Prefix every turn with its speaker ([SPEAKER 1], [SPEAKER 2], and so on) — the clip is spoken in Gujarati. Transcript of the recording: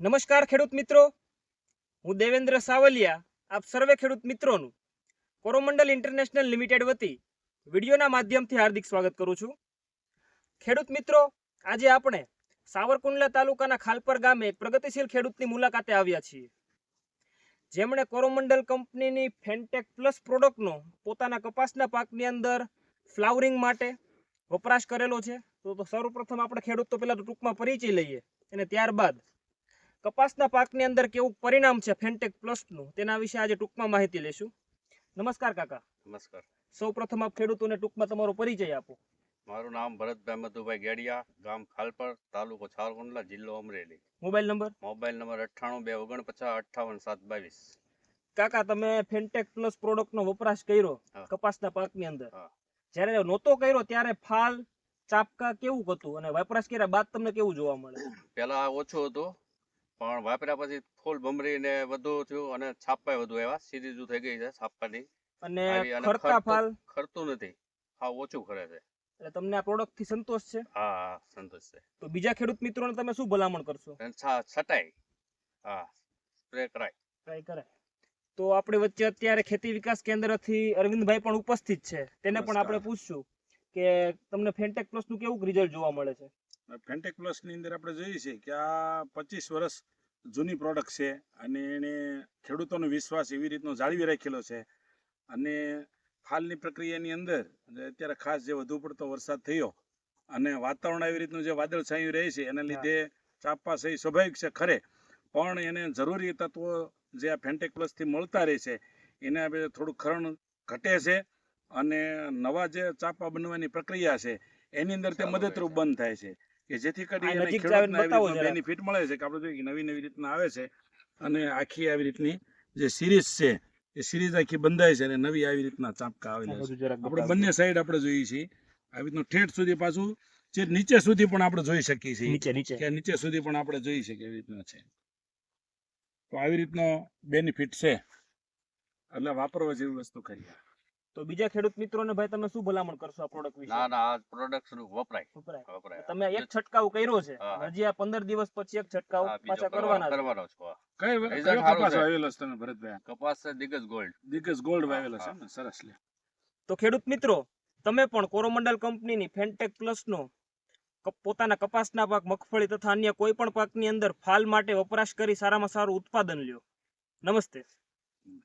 [SPEAKER 1] નમસ્કાર ખેડૂત મિત્રો. હું દેવેન્દ્ર સાવલિયા, આપ સર્વે ખેડૂત મિત્રોનું કોરોમંડલ ઇન્ટરનેશનલ લિમિટેડ વતી વિડીયોના માધ્યમથી હાર્દિક સ્વાગત કરું છું. ખેડૂત મિત્રો, આજે આપણે સાવરકુંડલા તાલુકાના ખાલપર ગામે પ્રગતિશીલ ખેડૂતની મુલાકાતે આવ્યા છીએ. જેમણે કોરોમંડલ કંપનીની ફેન્ટેક પ્લસ પ્રોડક્ટનો પોતાના કપાસના પાકની અંદર ફ્લાવરિંગ માટે વપરાશ કરેલો છે. તો તો સર્વપ્રથમ આપણે ખેડૂત તો પહેલાં ટૂંકમાં પરિચય લઈએ અને ત્યારબાદ કપાસના પાકની અંદર કેવું પરિણામ છે ફેન્ટેક પ્લસનું તેના વિશે આજે ટૂંકમાં માહિતી લેશું નમસ્કાર કાકા.
[SPEAKER 2] નમસ્કાર.
[SPEAKER 1] સૌ પ્રથમ આપ ખેડૂતોને ટૂંકમાં તમારો પરિચય આપો.
[SPEAKER 2] મારું નામ ભરતભાઈ મધુભાઈ ગેડિયા ગામ ખાલપર તાલુકો છારકુંડલા જિલ્લો Amreli.
[SPEAKER 1] Mobile number?
[SPEAKER 2] Mobile number અઠ્ઠાણું બે ઓગણપચાસ અઠ્ઠાવન સાત બાવીસ.
[SPEAKER 1] કાકા તમે ફેન્ટેક પ્લસ પ્રોડક્ટનો વપરાશ કર્યો. કપાસના પાકની અંદર. જ્યારે નહોતો કર્યો ત્યારે ફાલ ચાપકા કેવું હતું? અને વપરાશ કર્યા બાદ તમને કેવું જોવા મળે?
[SPEAKER 2] પેલા ઓછું હતું. પણ વાપર્યા પછી ફૂલ ભમરી ને વધુ થયું અને છાપાય વધુ આવ્યા સિરીઝ થઈ ગઈ છે છાપાની
[SPEAKER 1] અને ખરતા ફાલ?
[SPEAKER 2] ખરતું નથી. હા ઓછું ખરે છે.
[SPEAKER 1] એટલે તમને આ પ્રોડક્ટથી સંતોષ છે?
[SPEAKER 2] હા સંતોષ છે.
[SPEAKER 1] તો બીજા ખેડૂત મિત્રોને તમે શું ભલામણ કરશો?
[SPEAKER 2] છટાઈ. છટાય હા સ્પ્રે કરાય.
[SPEAKER 1] ટ્રાય કરાય. તો આપણે વચ્ચે અત્યારે ખેતી વિકાસ કેન્દ્રથી અરવિંદભાઈ પણ ઉપસ્થિત છે. તેને પણ આપણે. પૂછશું કે તમને ફેન્ટેક પ્લસનું કેવું રિઝલ્ટ જોવા મળે છે?
[SPEAKER 3] ફેન્ટેક પ્લસની અંદર આપણે જોઈએ છીએ કે આ પચીસ વર્ષ જૂની પ્રોડક્ટ છે અને એણે ખેડૂતોનો વિશ્વાસ એવી રીતનો જાળવી રાખેલો છે. અને હાલની પ્રક્રિયાની અંદર અત્યારે ખાસ જે વધુ પડતો વરસાદ થયો અને વાતાવરણ આવી રીતનું જે વાદળ છાયું રહે છે એના લીધે ચાપા સહી સ્વાભાવિક છે ખરે પણ એને જરૂરી તત્વો જે આ ફેન્ટેક પ્લસથી મળતા રહે છે એને આપણે થોડું ખરણ ઘટે છે અને નવા જે ચાપા બનવાની પ્રક્રિયા છે એની અંદર તે મદદરૂપ બંધ થાય છે. કે જેથી કરી
[SPEAKER 1] આ
[SPEAKER 3] એને
[SPEAKER 1] નજીક
[SPEAKER 3] ખેડૂતને
[SPEAKER 1] આવીને બતાવો
[SPEAKER 3] આવી
[SPEAKER 1] જરાક.
[SPEAKER 3] બેનિફિટ મળે છે કે આપણે જોઈએ નવી નવી રીતના આવે છે અને આખી આવી રીતની જે સિરીઝ છે એ સિરીઝ આખી બંધાય છે અને નવી આવી રીતના ચાપકા આવેલા છે. આપણે બંને સાઈડ આપણે જોઈએ છીએ. આવી રીતનું ઠેઠ સુધી પાછું જે નીચે સુધી પણ આપણે જોઈ શકીએ છીએ.
[SPEAKER 1] નીચે નીચે.
[SPEAKER 3] કે નીચે સુધી પણ આપણે જોઈ શકીએ એવી રીતના છે. તો આવી રીતનો બેનિફિટ છે. એટલે વાપરવા જેવી વસ્તુ કરીએ.
[SPEAKER 1] તો બીજા ખેડૂત મિત્રોને ભાઈ તમે શું ભલામણ કરશો આ પ્રોડક્ટ વિશે?
[SPEAKER 2] ના ના આ પ્રોડક્ટનું વપરાય.
[SPEAKER 1] વપરાય. તમે એક છટકાવ કર્યો છે. હજી આ પંદર દિવસ પછી એક છટકાવ પાછા
[SPEAKER 2] કરવાના
[SPEAKER 1] કરવાનો છો.
[SPEAKER 3] કઈ કપાસ. વાવેલો છે તમે ભરતભાઈ?
[SPEAKER 2] કપાસ છે દિગ્ગજ ગોલ્ડ.
[SPEAKER 3] દિગ્ગજ ગોલ્ડ વાવેલો છે ને? સરસ લે.
[SPEAKER 1] તો ખેડૂત મિત્રો તમે પણ કોરોમંડલ કંપનીની ફેન્ટેક પ્લસનો નો પોતાના કપાસના પાક મગફળી તથા અન્ય કોઈ પણ પાકની અંદર ફાલ માટે વપરાશ કરી સારામાં સારું ઉત્પાદન લ્યો. નમસ્તે.